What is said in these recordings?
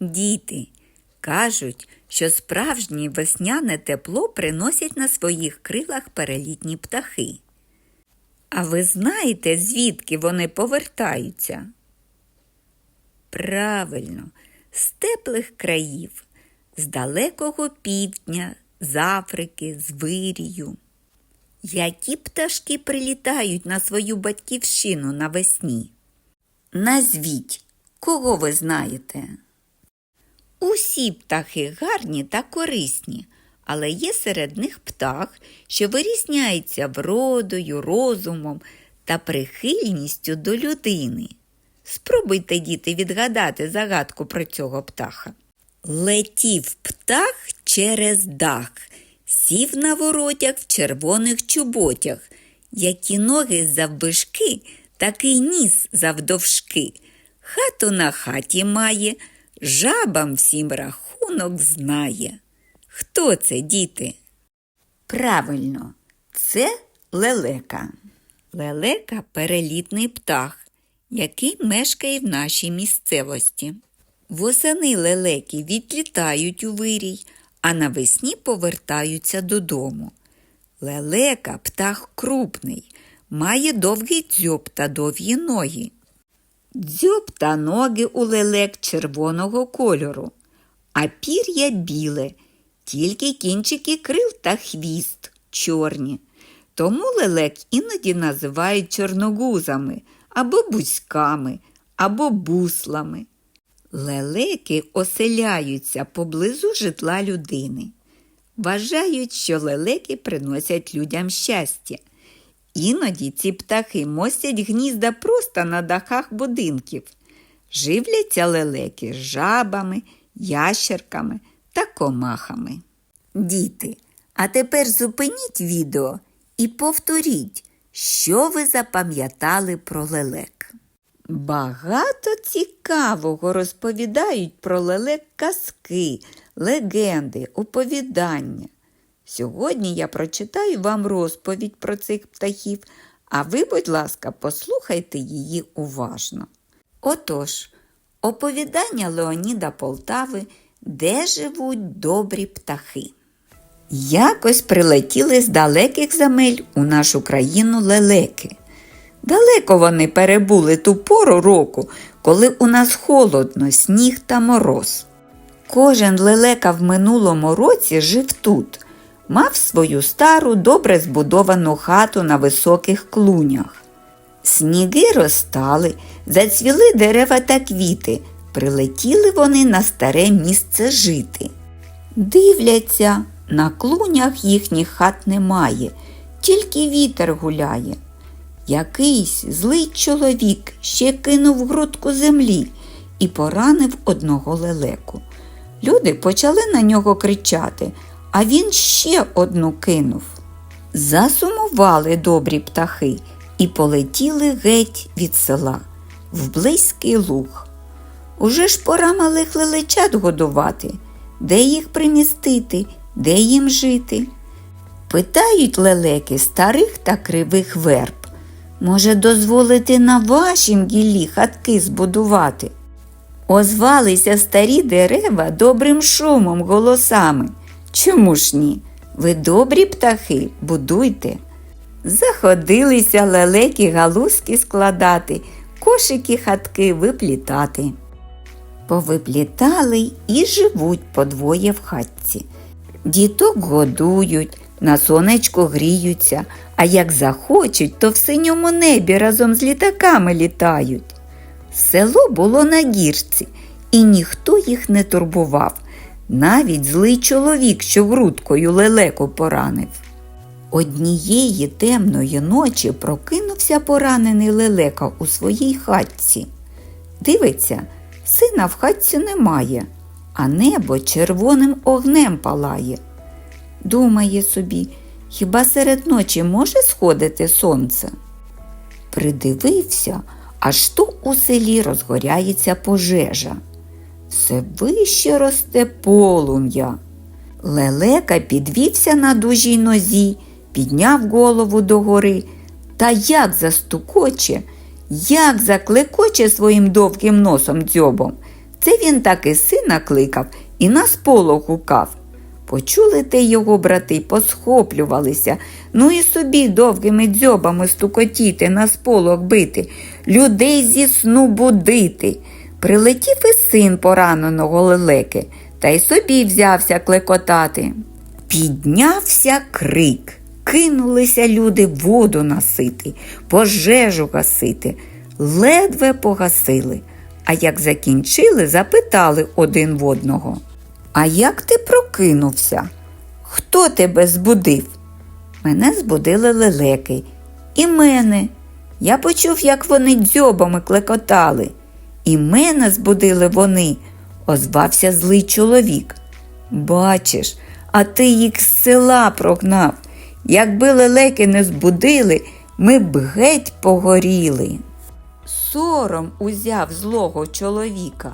Діти кажуть, що справжнє весняне тепло приносять на своїх крилах перелітні птахи. А ви знаєте, звідки вони повертаються? Правильно, з теплих країв, з далекого півдня, з Африки, з Вирію. Які пташки прилітають на свою батьківщину навесні? Назвіть, кого ви знаєте? Усі птахи гарні та корисні, але є серед них птах, що вирізняється вродою, розумом та прихильністю до людини. Спробуйте, діти, відгадати загадку про цього птаха. Летів птах через дах, сів на воротях в червоних чоботях, які ноги заввишки, такий ніс завдовжки. Хату на хаті має, жабам всім рахунок знає. Хто це, діти? Правильно, це лелека. Лелека перелітний птах, який мешкає в нашій місцевості. Восени лелеки відлітають у вирій, а навесні повертаються додому. Лелека птах крупний, має довгий дзьоб та довгі ноги. Дзьоб та ноги у лелек червоного кольору, а пір'я біле, тільки кінчики крил та хвіст чорні. Тому лелек іноді називають чорногузами або бузьками, або буслами. Лелеки оселяються поблизу житла людини. Вважають, що лелеки приносять людям щастя. Іноді ці птахи мостять гнізда просто на дахах будинків. Живляться лелеки жабами, ящерками та комахами. Діти, а тепер зупиніть відео і повторіть, що ви запам'ятали про лелек. Багато цікавого розповідають про лелек казки, легенди, оповідання. Сьогодні я прочитаю вам розповідь про цих птахів, а ви, будь ласка, послухайте її уважно. Отож, оповідання Леоніда Полтави, де живуть добрі птахи. Якось прилетіли з далеких земель у нашу країну лелеки. Далеко вони перебули ту пору року, коли у нас холодно, сніг та мороз. Кожен лелека в минулому році жив тут, мав свою стару, добре збудовану хату на високих клунях. Сніги розтали, зацвіли дерева та квіти, прилетіли вони на старе місце жити. Дивляться, на клунях їхніх хат немає, тільки вітер гуляє. Якийсь злий чоловік ще кинув грудку землі і поранив одного лелеку. Люди почали на нього кричати, а він ще одну кинув. Засумували добрі птахи і полетіли геть від села в близький луг. Уже ж пора малих лелечат годувати, де їх примістити, де їм жити. Питають лелеки старих та кривих верб. Може, дозволити на вашім гіллі хатки збудувати? Озвалися старі дерева добрим шумом, голосами. Чому ж ні? Ви добрі птахи, будуйте. Заходилися лелеки галузки складати, кошики хатки виплітати. Повиплітали і живуть подвоє в хатці. Діток годують, на сонечко гріються, а як захочуть, то в синьому небі разом з літаками літають. Село було на гірці, і ніхто їх не турбував, навіть злий чоловік, що грудкою лелеку поранив. Однієї темної ночі прокинувся поранений лелека у своїй хатці. Дивиться, сина в хатці немає, а небо червоним огнем палає. Думає собі, хіба серед ночі може сходити сонце? Придивився, аж то у селі розгоряється пожежа. Все вище росте полум'я. Лелека підвівся на дужій нозі, підняв голову догори та як застукоче, як заклекоче своїм довгим носом дзьобом, Це він таки сина кликав і на сполох гукав. Почули те його брати, посхоплювалися, ну і собі довгими дзьобами стукотіти, на сполох бити, людей зі сну будити. Прилетів і син пораненого лелеки, та й собі взявся клекотати. Піднявся крик. Кинулися люди воду носити, пожежу гасити, ледве погасили. А як закінчили, запитали один в одного. А як ти прокинувся? Хто тебе збудив? Мене збудили лелеки. І мене. Я почув, як вони дзьобами клекотали. І мене збудили вони, озвався злий чоловік. Бачиш, а ти їх з села прогнав. Якби лелеки не збудили, ми б геть погоріли. Сором узяв злого чоловіка.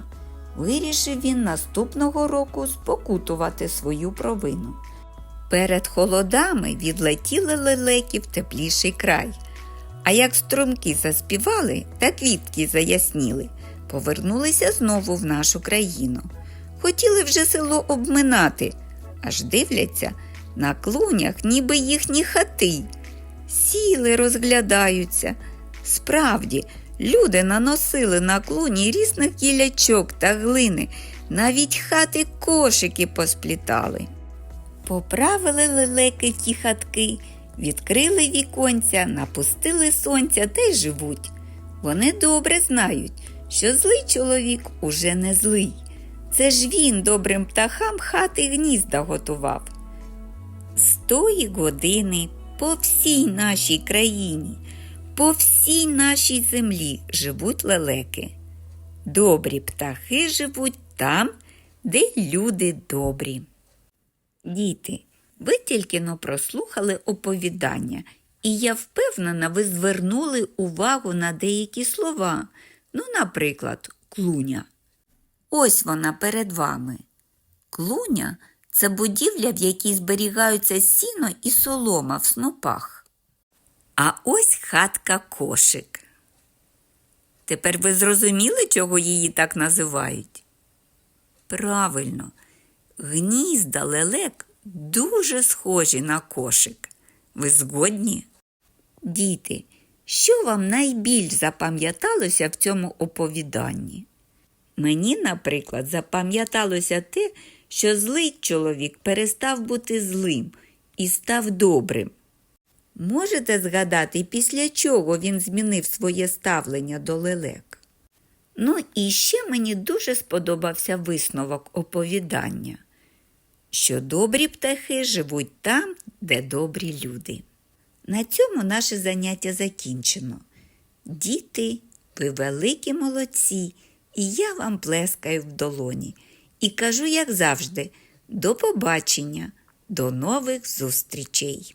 Вирішив він наступного року спокутувати свою провину. Перед холодами відлетіли лелеки в тепліший край. А як струмки заспівали та квітки заясніли, повернулися знову в нашу країну. Хотіли вже село обминати, аж дивляться на клунях, ніби їхні хати. Сіли, розглядаються. Справді, люди наносили на клуні різних гілячок та глини, навіть хати кошики посплітали. Поправили лелеки ті хатки, відкрили віконця, напустили сонця та й живуть. Вони добре знають, що злий чоловік уже не злий. Це ж він добрим птахам хати гнізда готував. З тої години по всій нашій країні, по всій нашій землі живуть лелеки. Добрі птахи живуть там, де люди добрі. Діти, ви тільки но прослухали оповідання, і я впевнена, ви звернули увагу на деякі слова. Ну, наприклад, клуня. Ось вона перед вами. Клуня це будівля, в якій зберігаються сіно і солома в снопах. А ось хатка кошик. Тепер ви зрозуміли, чого її так називають? Правильно, гнізда лелек дуже схожі на кошик. Ви згодні? Діти, що вам найбільш запам'яталося в цьому оповіданні? Мені, наприклад, запам'яталося те, що злий чоловік перестав бути злим і став добрим. Можете згадати, після чого він змінив своє ставлення до лелек? Ну і ще мені дуже сподобався висновок оповідання, що добрі птахи живуть там, де добрі люди. На цьому наше заняття закінчено. Діти, ви великі молодці, і я вам плескаю в долоні. І кажу, як завжди, до побачення, до нових зустрічей.